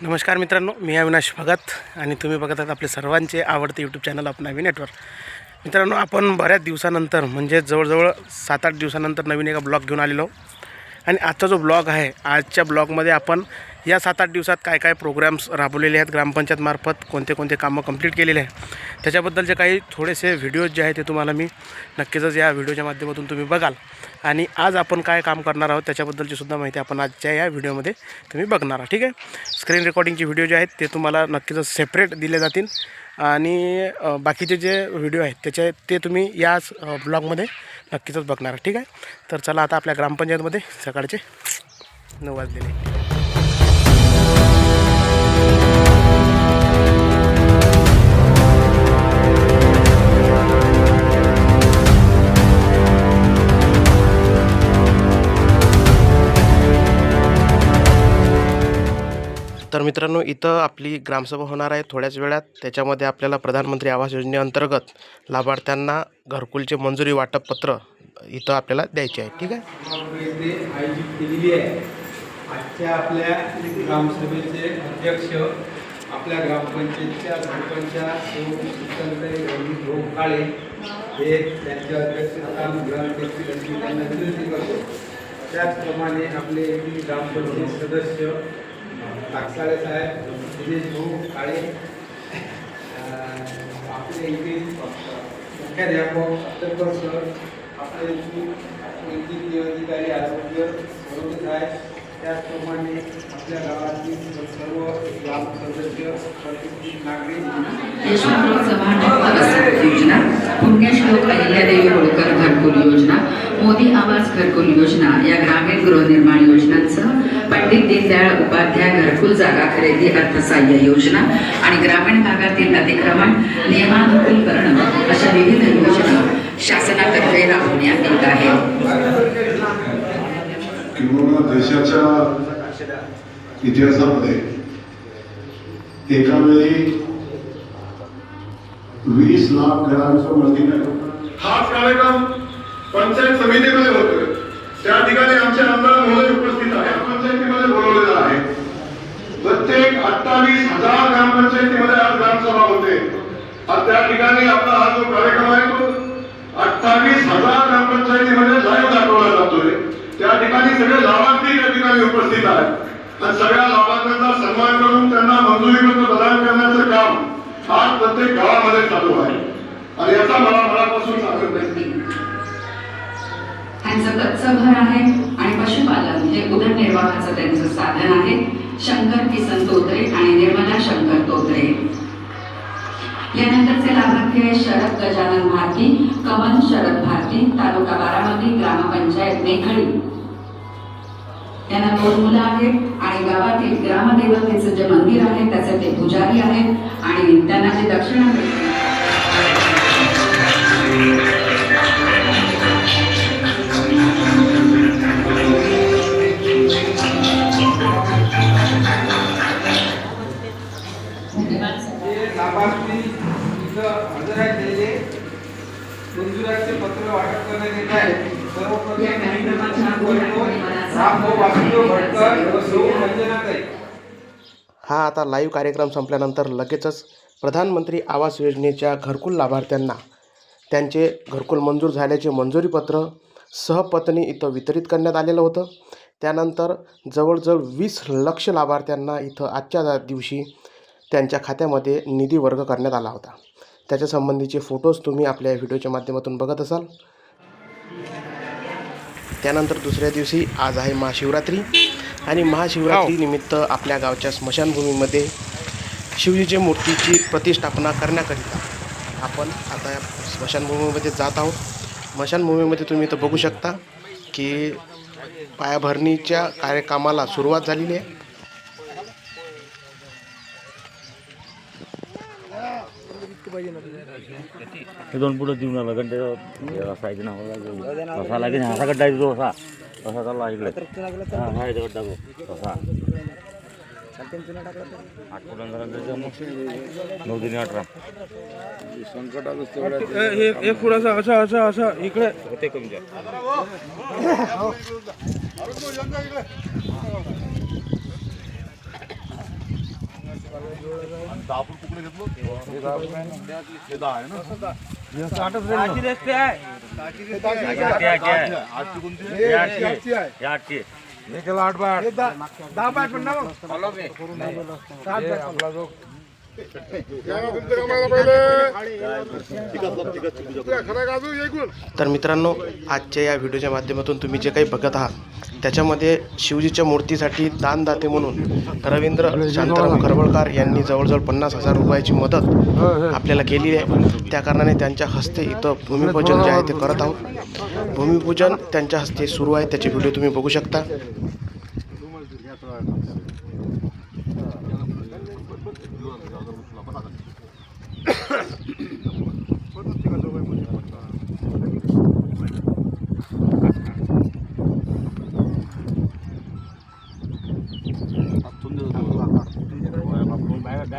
नमस्कार मित्रांनो मी अविनाश भगत आणि तुम्ही बघत आहात आपले सर्वांचे आवडते यूट्यूब चॅनल आपण नवीन नेटवर्क मित्रांनो आपण बऱ्याच दिवसानंतर म्हणजे जवळजवळ सात आठ दिवसानंतर नवीन एका ब्लॉग घेऊन आलेलो आणि आजचा जो ब्लॉग आहे आजच्या ब्लॉगमध्ये आपण या सात आठ दिवसात काय काय प्रोग्राम्स राबवलेले आहेत? ग्रामपंचायतमार्फत कोणते कोणते कामं कंप्लीट केलेले आहे त्याच्याबद्दलचे काही थोडेसे व्हिडिओज जे आहेत ते तुम्हाला मी नक्कीच या व्हिडिओच्या माध्यमातून तुम्ही बघाल. आणि आज आपण काय काम करणार आहोत त्याच्याबद्दलची सुद्धा माहिती आपण आजच्या या व्हिडिओमध्ये तुम्ही बघणार आहात. ठीक आहे? स्क्रीन रेकॉर्डिंगचे व्हिडिओ जे आहेत ते तुम्हाला नक्कीच सेपरेट दिले जातील. आणि बाकीचे जे व्हिडिओ आहेत त्याचे ते तुम्ही याच ब्लॉगमध्ये नक्कीच बघणार ठीक आहे? तर चला आता आपल्या ग्रामपंचायतमध्ये सकाळचे नऊ वाजलेले. मित्रांनो इथं आपली ग्रामसभा होणार आहे थोड्याच वेळात. त्याच्यामध्ये आपल्याला प्रधानमंत्री आवास योजनेअंतर्गत लाभार्थ्यांना घरकुलचे मंजुरी वाटप पत्र इथं आपल्याला द्यायचे आहे. ठीक आहे? आयोजित केलेली आहे आजच्या आपल्या ग्रामसभेचे अध्यक्ष आपल्या ग्रामपंचायतच्या सरपंचा काळे हे त्यांच्या अध्यक्षस्थान ग्रामपंचायत त्यांना विनंती करतो. त्याचप्रमाणे आपले येथील ग्रामपंचायत सदस्य टाकसाळे साहेब दिनेश भाऊ काळे. आपले येथील मुख्याध्यापक सत्तरकर सर आपले येथील वैद्यकीय अधिकारी आरोग्य साहेब. त्याचप्रमाणे आपल्या गावातील सर्व ग्राम सदस्य प्रतिष्ठित नागरिक योजना पुण्यश्लोक अहिल्यादेवी होळकर घरकुल योजना मोदी आवास घरकुल योजना या ग्रामीण गृहनिर्माण योजनांसह पंडित दीनदयाळ उपाध्याय घरकुल जागा खरेदी अर्थसहाय्य योजना आणि ग्रामीण भागातील अतिक्रमण नियमानुकूलीकरण अशा विविध योजना शासनातर्फे राबवण्यात येत आहेत. किंवा देशाच्या इतिहासामध्ये एका वेळी वीस लाख घरांचं मंदिर हाच कार्यक्रम पंचायत समितीमध्ये होतोय. त्या ठिकाणी आमचे आमदार महोदय उपस्थित आहे पंचायतीमध्ये बोलवलेला आहे. प्रत्येक अठ्ठावीस हजार ग्रामपंचायतीमध्ये आज ग्रामसभा होते. त्या ठिकाणी आपला हा जो कार्यक्रम आहे तो अठ्ठावीस हजार ग्रामपंचायतीमध्ये लाईव्ह दाखवला जातोय. त्या ठिकाणी सगळे लाभार्थी त्या ठिकाणी उपस्थित आहेत. आणि सगळ्या लाभार्थ्यांचा सन्मान करून त्यांना मंजुरी पत्र प्रदान करण्याचं काम आज प्रत्येक गावामध्ये चालू आहे. आणि याचा मला मनापासून सांगत नाही. त्यांचं कच्चं घर आहे आणि पशुपालन हे उदरनिर्वाहाचं त्यांचं साधन आहे. शंकर किसन तोत्रे आणि निर्मला शंकर तोत्रे. यानंतरचे लाभार्थी आहे शरद गजानन भारती कमल शरद भारती तालुका बारामती ग्रामपंचायत मेघळी यांना दोन मुलं आहेत आणि गावातील ग्रामदेवतेचं जे मंदिर आहे त्याचे ते पुजारी आहेत आणि त्यांना जे दक्षिणा मिळते. हा आता लाईव्ह कार्यक्रम संपल्यानंतर लगेचच प्रधानमंत्री आवास योजनेच्या घरकुल लाभार्थ्यांना त्यांचे घरकुल मंजूर झाल्याचे मंजुरीपत्र सहपत्नी इथं वितरित करण्यात आलेलं होतं. त्यानंतर जवळजवळ वीस लक्ष लाभार्थ्यांना इथं आजच्या दिवशी त्यांच्या खात्यामध्ये निधी वर्ग करण्यात आला होता. त्याच्यासंबंधीचे फोटोज तुम्ही आपल्या व्हिडिओच्या माध्यमातून बघत असाल. त्यानंतर दुसऱ्या दिवशी आज आहे महाशिवरात्री आणि महाशिवरात्री निमित्त आपल्या गावच्या स्मशानभूमीमध्ये शिवजीच्या मूर्तीची प्रतिष्ठापना करण्याकरिता आपण आता या स्मशानभूमीमध्ये जात आहोत. स्मशानभूमीमध्ये तुम्ही इथं बघू शकता की पायाभरणीच्या कार्यक्रमाला सुरुवात झालेली आहे. हे दोन पुढं देऊन आला गड्डे साईड नाव असा लागेल. असा गड्डा आहे तो असा. असा चालला इकडे. हा हा इथे गड्डा तो. असा. आठ फुटांचा नऊ दिनी अठरा एक थोडासा असा असा असा इकडे. होते कमी आणि दहा फूट कुकडे घेतलो हे दहा आहे ना आठची रस्ते आहे आठशे आहे. आठशे कोणती हे आठशे आहे. हे आठशे आठ बाय आठ दहा बाय आठ पण ना मग हे आपला जो तर मित्रांनो आजच्या या व्हिडिओच्या माध्यमातून तुम्ही जे काही बघत आहात त्याच्यामध्ये शिवजीच्या मूर्तीसाठी दानदाते म्हणून रवींद्र शांताराम खरबळकर यांनी जवळजवळ पन्नास हजार रुपयाची मदत आपल्याला केली आहे. त्या कारणाने त्यांच्या हस्ते इथं भूमिपूजन जे आहे ते करत आहोत. भूमिपूजन त्यांच्या हस्ते सुरू आहे. त्याचे व्हिडिओ तुम्ही बघू शकता.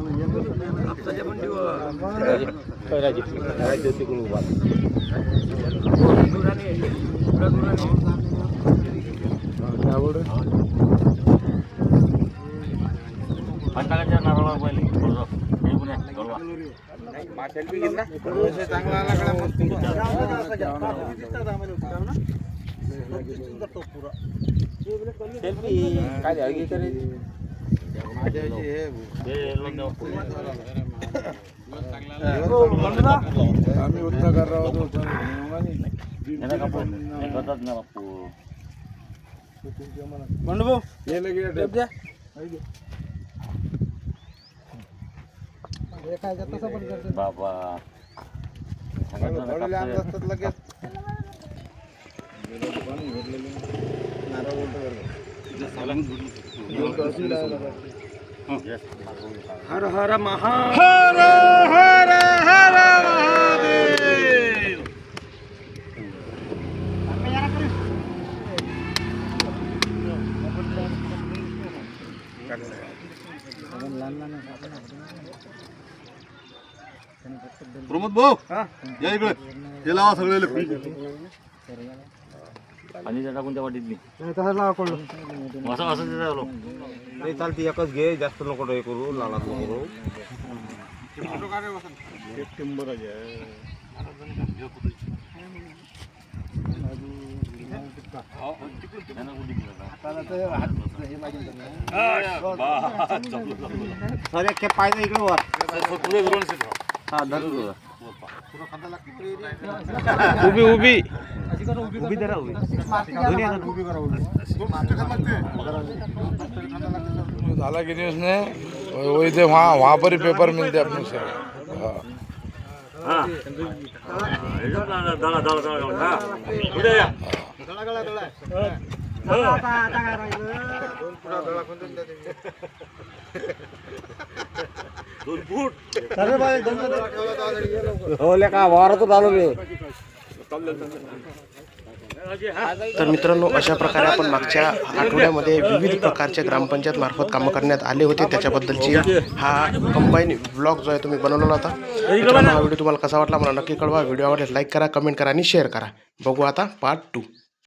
लवकर लावायचं. हा. एवढं मुकाय जमते का मी? Identify identified by Truecaller. Incoming voice call. Identify on SIM. पंचाळीसच्या नारळावर पहिले थोडंसं. हे पण आहे, गरवा. चांगला आला कडे काय द्यावी करायची हे लावून द्या. आम्ही उत्तर कर रहा हे लगे बाबा लगेच ना कापतोय. लगेच हर हर महा हर हर हर महादेव प्रमोद भाऊ या इकडे हे लावा सगळे आणि टाकून त्या वाटीत मी तसं लावा कोण असं असं ते झालं नाही चालते एकच घे जास्त नको हे करू नको करू. सर एक खेप पाहिजे इकडे वर. हा धरून. उभी उभी. उभी धरा उभी दोन्ही हातात उभी करा उभी झाला कि नहीं उसने? वही थे वहाँ वहाँ पर ही पेपर मिलते अपने से हाँ. हा एकदम दळा दळा दळा दळा हा पुढे या दोन फूट हो लेका वारातच आलो मी. तर मित्रांनो अशा प्रकारे आपण मागच्या आठवड्यामध्ये विविध प्रकारच्या ग्रामपंचायत मार्फत कामं करण्यात आले होते. त्याच्याबद्दलची हा कंबाईन ब्लॉग जो आहे तुम्ही बनवलेला होता. हा व्हिडिओ तुम्हाला कसा वाटला मला नक्की कळवा. व्हिडिओ आवडल्यास लाईक करा कमेंट करा आणि शेअर करा. बघू आता पार्ट टू